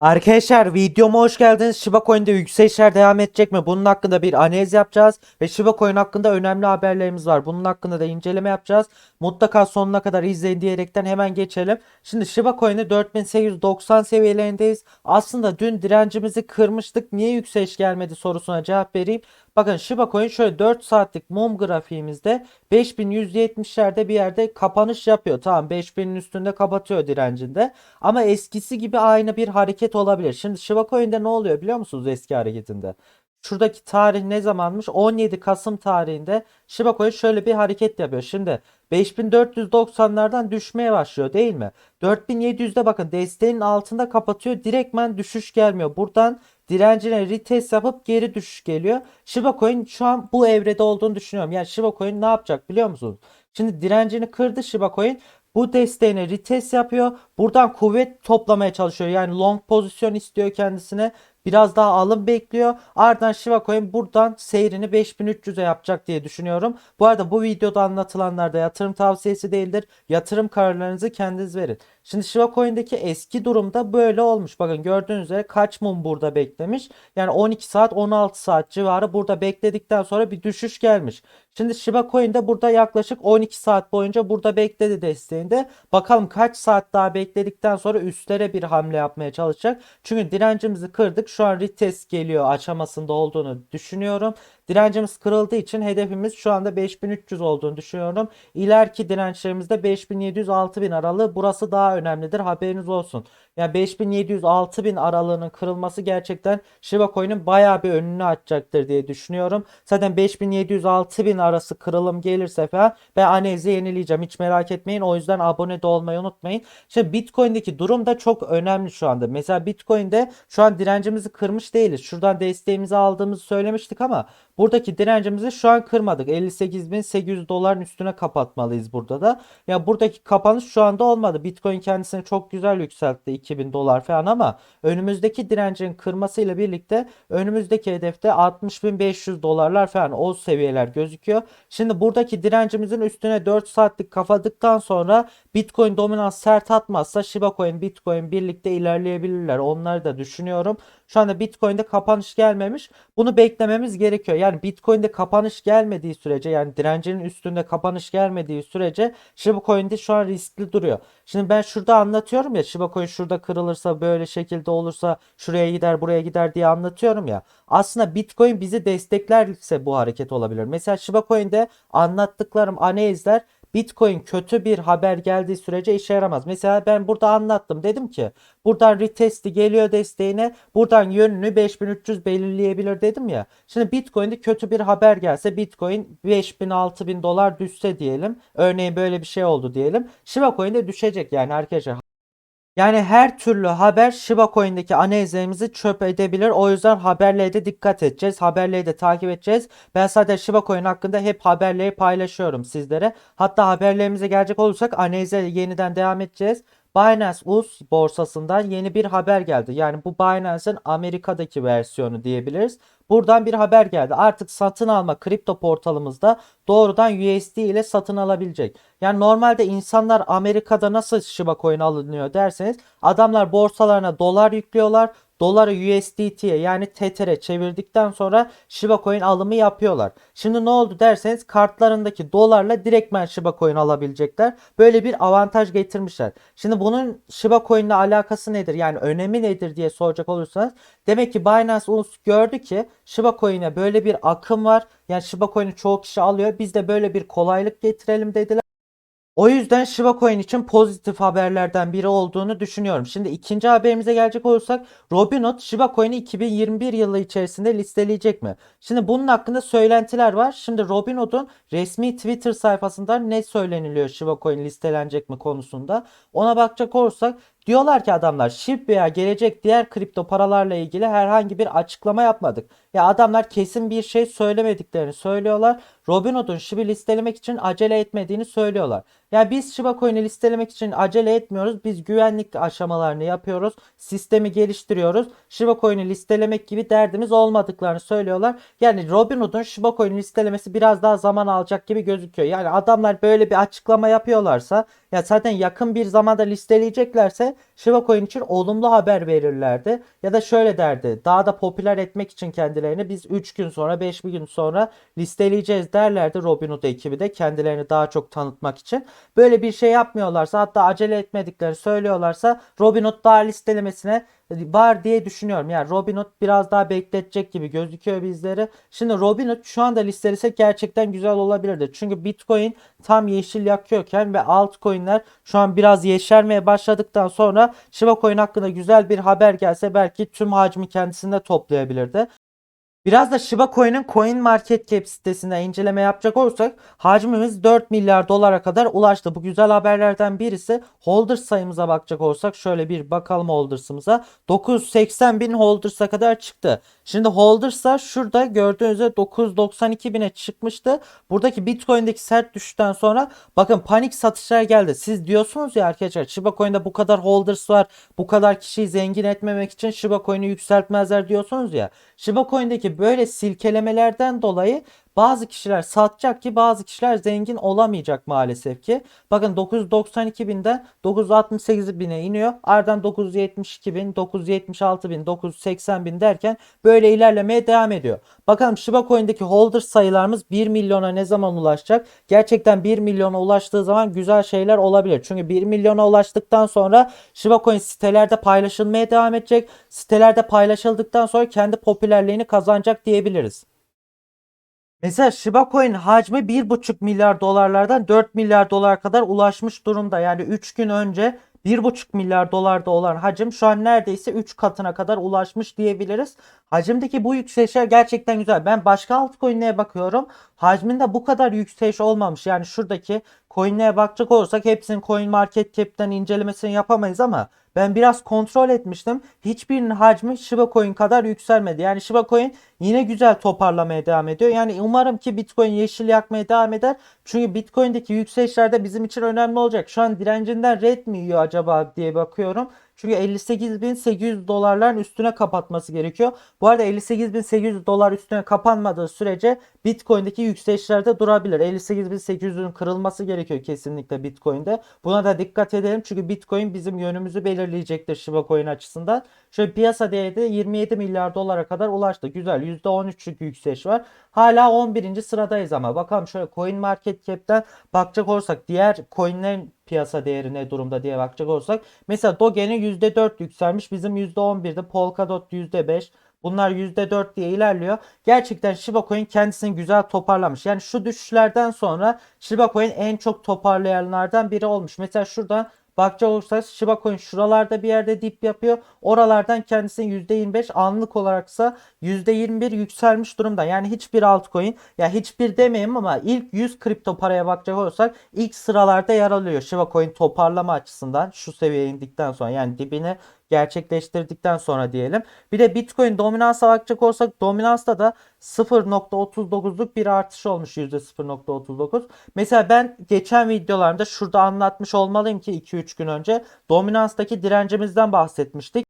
Arkadaşlar videoma hoş geldiniz. Shiba Coin'de yükselişler devam edecek mi? Bunun hakkında bir analiz yapacağız. Ve Shiba Coin hakkında önemli haberlerimiz var. Bunun hakkında da inceleme yapacağız. Mutlaka sonuna kadar izleyin diyerekten hemen geçelim. Şimdi Shiba Coin'de 4890 seviyelerindeyiz. Aslında dün direncimizi kırmıştık. Niye yükseliş gelmedi sorusuna cevap vereyim. Bakın Shiba Coin şöyle 4 saatlik mum grafiğimizde 5170'lerde bir yerde kapanış yapıyor. Tamam 5000'in üstünde kapatıyor direncinde. Ama eskisi gibi aynı bir hareket olabilir. Şimdi Shiba Coin'de ne oluyor biliyor musunuz eski hareketinde? Şuradaki tarih ne zamanmış? 17 Kasım tarihinde Shiba Coin şöyle bir hareket yapıyor. Şimdi 5490'lardan düşmeye başlıyor değil mi? 4700'de bakın desteğin altında kapatıyor. Direktmen düşüş gelmiyor. Buradan direncine retest yapıp geri düşüş geliyor. Shiba Coin şu an bu evrede olduğunu düşünüyorum. Yani Shiba Coin ne yapacak biliyor musunuz? Şimdi direncini kırdı Shiba Coin. Bu desteğine retest yapıyor. Buradan kuvvet toplamaya çalışıyor. Yani long pozisyon istiyor kendisine. Biraz daha alım bekliyor. Ardından Shiba Coin buradan seyrini 5300'e yapacak diye düşünüyorum. Bu arada bu videoda anlatılanlar da yatırım tavsiyesi değildir. Yatırım kararlarınızı kendiniz verin. Şimdi Shiba Coin'deki eski durumda böyle olmuş. Bakın gördüğünüz üzere kaç mum burada beklemiş. Yani 12 saat 16 saat civarı burada bekledikten sonra bir düşüş gelmiş. Şimdi Shiba Coin'de burada yaklaşık 12 saat boyunca burada bekledi desteğinde. Bakalım kaç saat daha bekledikten sonra üstlere bir hamle yapmaya çalışacak. Çünkü direncimizi kırdık. Şu an retest geliyor aşamasında olduğunu düşünüyorum. Direncimiz kırıldığı için hedefimiz şu anda 5300 olduğunu düşünüyorum. İleriki dirençlerimizde 5700-6000 aralığı. Burası daha önemlidir. Haberiniz olsun. Yani 5700-6000 aralığının kırılması gerçekten Shiba Coin'in bayağı bir önünü açacaktır diye düşünüyorum. Zaten 5700-6000 arası kırılım gelirse falan ben analizi yenileyeceğim. Hiç merak etmeyin. O yüzden abone de olmayı unutmayın. Şimdi Bitcoin'deki durum da çok önemli şu anda. Mesela Bitcoin'de şu an direncimizi kırmış değiliz. Şuradan desteğimizi aldığımızı söylemiştik ama buradaki direncimizi şu an kırmadık. 58.800 doların üstüne kapatmalıyız burada da. Ya buradaki kapanış şu anda olmadı. Bitcoin kendisini çok güzel yükseltti 2000 dolar falan ama önümüzdeki direncin kırmasıyla birlikte önümüzdeki hedefte 60.500 dolarlar falan o seviyeler gözüküyor. Şimdi buradaki direncimizin üstüne 4 saatlik kafadıktan sonra Bitcoin dominans sert atmazsa Shiba Coin, Bitcoin birlikte ilerleyebilirler. Onları da düşünüyorum. Şu anda Bitcoin'de kapanış gelmemiş. Bunu beklememiz gerekiyor. Yani Bitcoin'de kapanış gelmediği sürece yani direncinin üstünde kapanış gelmediği sürece Shiba Coin'de şu an riskli duruyor. Şimdi ben şurada anlatıyorum ya Shiba Coin şurada kırılırsa böyle şekilde olursa şuraya gider buraya gider diye anlatıyorum ya. Aslında Bitcoin bizi desteklerse bu hareket olabilir. Mesela Shiba Coin'de anlattıklarım analizler Bitcoin kötü bir haber geldiği sürece işe yaramaz. Mesela ben burada anlattım. Dedim ki buradan retesti geliyor desteğine. Buradan yönünü 5300 belirleyebilir dedim ya. Şimdi Bitcoin'de kötü bir haber gelse Bitcoin 5000 6000 dolar düşse diyelim. Örneğin böyle bir şey oldu diyelim. Shiba Coin'de düşecek yani arkadaşlar. Yani her türlü haber Shiba Coin'deki analizlerimizi çöp edebilir. O yüzden haberlere de dikkat edeceğiz. Haberleri de takip edeceğiz. Ben zaten Shiba Coin hakkında hep haberleri paylaşıyorum sizlere. Hatta haberlerimize gelecek olursak analize yeniden devam edeceğiz. Binance US borsasından yeni bir haber geldi. Yani bu Binance'ın Amerika'daki versiyonu diyebiliriz. Buradan bir haber geldi. Artık satın alma kripto portalımızda doğrudan USD ile satın alabilecek. Yani normalde insanlar Amerika'da nasıl Shiba Coin alınıyor derseniz adamlar borsalarına dolar yüklüyorlar. Doları USDT'ye yani TETR'e çevirdikten sonra Shiba Coin alımı yapıyorlar. Şimdi ne oldu derseniz kartlarındaki dolarla direktmen Shiba Coin alabilecekler. Böyle bir avantaj getirmişler. Şimdi bunun Shiba Coin ile alakası nedir? Yani önemi nedir diye soracak olursanız demek ki Binance US gördü ki Shiba Coin'e böyle bir akım var. Yani Shiba Coin'i çoğu kişi alıyor. Biz de böyle bir kolaylık getirelim dediler. O yüzden Shiba Coin için pozitif haberlerden biri olduğunu düşünüyorum. Şimdi ikinci haberimize gelecek olursak Robinhood Shiba Coin'i 2021 yılı içerisinde listeleyecek mi? Şimdi bunun hakkında söylentiler var. Şimdi Robinhood'un resmi Twitter sayfasında ne söyleniliyor Shiba Coin listelenecek mi konusunda? Ona bakacak olursak Diyorlar ki adamlar SHIB veya gelecek diğer kripto paralarla ilgili herhangi bir açıklama yapmadık. Ya adamlar kesin bir şey söylemediklerini söylüyorlar. Robinhood'un SHIB'i listelemek için acele etmediğini söylüyorlar. Yani biz Shiba Coin'i listelemek için acele etmiyoruz. Biz güvenlik aşamalarını yapıyoruz. Sistemi geliştiriyoruz. Shiba Coin'i listelemek gibi derdimiz olmadıklarını söylüyorlar. Yani Robinhood'un Shiba Coin'i listelemesi biraz daha zaman alacak gibi gözüküyor. Yani adamlar böyle bir açıklama yapıyorlarsa ya zaten yakın bir zamanda listeleyeceklerse Shiba Coin için olumlu haber verirlerdi. Ya da şöyle derdi. Daha da popüler etmek için kendilerini biz 3 gün sonra 5 gün sonra listeleyeceğiz derlerdi Robinhood ekibi de kendilerini daha çok tanıtmak için. Böyle bir şey yapmıyorlarsa hatta acele etmedikleri söylüyorlarsa Robinhood daha listelemesine var diye düşünüyorum. Yani Robinhood biraz daha bekletecek gibi gözüküyor bizleri. Şimdi Robinhood şu anda listelese gerçekten güzel olabilirdi. Çünkü Bitcoin tam yeşil yakıyorken ve altcoin'ler şu an biraz yeşermeye başladıktan sonra Shiba Coin hakkında güzel bir haber gelse belki tüm hacmi kendisinde toplayabilirdi. Biraz da Shiba Coin'in Coin Market Cap sitesinde inceleme yapacak olursak hacmimiz 4 milyar dolara kadar ulaştı. Bu güzel haberlerden birisi holders sayımıza bakacak olursak şöyle bir bakalım holders'ımıza 980 bin holders'a kadar çıktı. Şimdi holders'a şurada gördüğünüz üzere 992 bine çıkmıştı. Buradaki Bitcoin'deki sert düşüşten sonra bakın panik satışlar geldi. Siz diyorsunuz ya arkadaşlar Shiba Coin'de bu kadar holders var. Bu kadar kişiyi zengin etmemek için Shiba Coin'i yükseltmezler diyorsunuz ya. Shiba Coin'deki böyle silkelemelerden dolayı bazı kişiler satacak ki bazı kişiler zengin olamayacak maalesef ki. Bakın 992 binden 968 bine iniyor. Ardından 972 bin, 976 bin, 980 bin derken böyle ilerlemeye devam ediyor. Bakalım Shiba Coin'deki holder sayılarımız 1 milyona ne zaman ulaşacak? Gerçekten 1 milyona ulaştığı zaman güzel şeyler olabilir. Çünkü 1 milyona ulaştıktan sonra Shiba Coin sitelerde paylaşılmaya devam edecek. Sitelerde paylaşıldıktan sonra kendi popülerliğini kazanacak diyebiliriz. Mesela Shiba Coin hacmi 1,5 milyar dolarlardan 4 milyar dolar kadar ulaşmış durumda. Yani 3 gün önce 1,5 milyar dolarda olan hacim şu an neredeyse 3 katına kadar ulaşmış diyebiliriz. Hacimdeki bu yükselişler gerçekten güzel. Ben başka altcoin'lere bakıyorum. Hacminde bu kadar yükseliş olmamış. Yani şuradaki coin'lere bakacak olursak hepsinin coin market cap'ten incelemesini yapamayız ama ben biraz kontrol etmiştim. Hiçbirinin hacmi Shiba Coin kadar yükselmedi. Yani Shiba Coin yine güzel toparlamaya devam ediyor. Yani umarım ki Bitcoin yeşil yakmaya devam eder. Çünkü Bitcoin'deki yükselişler de bizim için önemli olacak. Şu an direncinden red mi yiyor acaba diye bakıyorum. Çünkü 58.800 dolarların üstüne kapatması gerekiyor. Bu arada 58.800 dolar üstüne kapanmadığı sürece Bitcoin'deki yükselişlerde durabilir. 58.800'ün kırılması gerekiyor kesinlikle Bitcoin'de. Buna da dikkat edelim çünkü Bitcoin bizim yönümüzü belirleyecektir Shiba Coin açısından. Şöyle piyasa değeri de 27 milyar dolara kadar ulaştı. Güzel %13'lük yükseliş var. Hala 11. sıradayız ama bakalım şöyle Coin Market Cap'ten bakacak olursak diğer coinlerin piyasa değeri ne durumda diye bakacak olursak mesela Doge'nin %4 yükselmiş. Bizim %11'de Polkadot %5. Bunlar %4 diye ilerliyor. Gerçekten Shiba Coin kendisini güzel toparlamış. Yani şu düşüşlerden sonra Shiba Coin en çok toparlayanlardan biri olmuş. Mesela şuradan bakacak olursak Shiba Coin şuralarda bir yerde dip yapıyor. Oralardan kendisini %25 anlık olaraksa %21 yükselmiş durumda. Yani hiçbir altcoin ya hiçbir demeyeyim ama ilk 100 kripto paraya bakacak olursak ilk sıralarda yer alıyor. Shiba Coin toparlama açısından şu seviyeye indikten sonra yani dibine gerçekleştirdikten sonra diyelim. Bir de Bitcoin dominansa bakacak olsak dominansta da 0.39'luk bir artış olmuş %0.39. Mesela ben geçen videolarımda şurada anlatmış olmalıyım ki 2-3 gün önce dominanstaki direncimizden bahsetmiştik.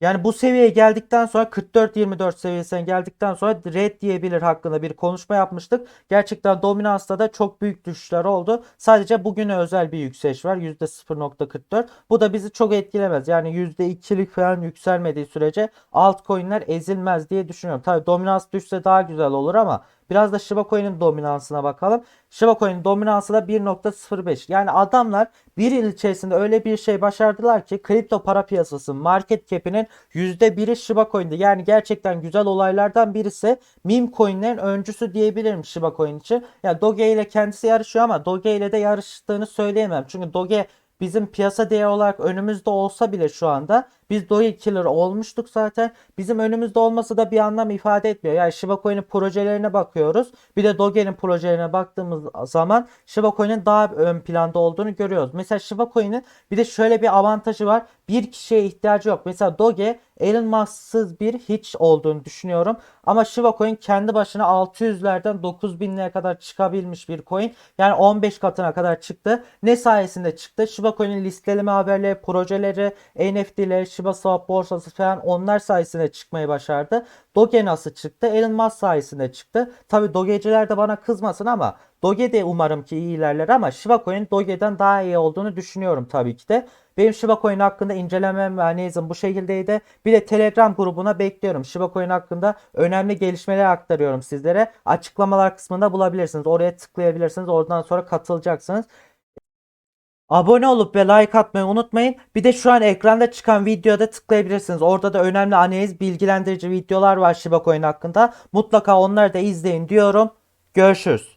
Yani bu seviyeye geldikten sonra 44-24 seviyesine geldikten sonra red diyebilir hakkında bir konuşma yapmıştık. Gerçekten dominansta da çok büyük düşüşler oldu. Sadece bugüne özel bir yükseliş var. %0.44. Bu da bizi çok etkilemez. Yani %2'lik falan yükselmediği sürece altcoin'ler ezilmez diye düşünüyorum. Tabi dominans düşse daha güzel olur ama Biraz da Shiba Coin'in dominansına bakalım. Shiba Coin'in dominansı da 1.05. Yani adamlar bir yıl içerisinde öyle bir şey başardılar ki kripto para piyasası market cap'inin %1'i Shiba Coin'di. Yani gerçekten güzel olaylardan birisi meme coin'lerin öncüsü diyebilirim Shiba Coin için. Yani Doge ile kendisi yarışıyor ama Doge ile de yarıştığını söyleyemem. Çünkü Doge bizim piyasa değeri olarak önümüzde olsa bile şu anda biz Doge Killer olmuştuk zaten. Bizim önümüzde olması da bir anlam ifade etmiyor. Yani Shiba Coin'in projelerine bakıyoruz. Bir de Doge'nin projelerine baktığımız zaman Shiba Coin'in daha ön planda olduğunu görüyoruz. Mesela Shiba Coin'in bir de şöyle bir avantajı var. Bir kişiye ihtiyacı yok. Mesela Doge Elon Musk'sız bir hiç olduğunu düşünüyorum. Ama Shiba Coin kendi başına 600'lerden 9000'lere kadar çıkabilmiş bir coin. Yani 15 katına kadar çıktı. Ne sayesinde çıktı? Shiba Coin'in listeleme haberleri, projeleri, NFT'leri, Shiba Swap borsası falan onlar sayesinde çıkmayı başardı. Doge nasıl çıktı? Elon Musk sayesinde çıktı. Tabi Doge'ciler de bana kızmasın ama Doge de umarım ki iyi ilerler ama Shiba Coin Doge'den daha iyi olduğunu düşünüyorum tabii ki de. Benim Shiba Coin hakkında incelemem ve analizim bu şekildeydi. Bir de Telegram grubuna bekliyorum. Shiba Coin hakkında önemli gelişmeler aktarıyorum sizlere. Açıklamalar kısmında bulabilirsiniz. Oraya tıklayabilirsiniz. Oradan sonra katılacaksınız. Abone olup ve like atmayı unutmayın. Bir de şu an ekranda çıkan videoda tıklayabilirsiniz. Orada da önemli analiz, bilgilendirici videolar var Shiba Coin hakkında. Mutlaka onları da izleyin diyorum. Görüşürüz.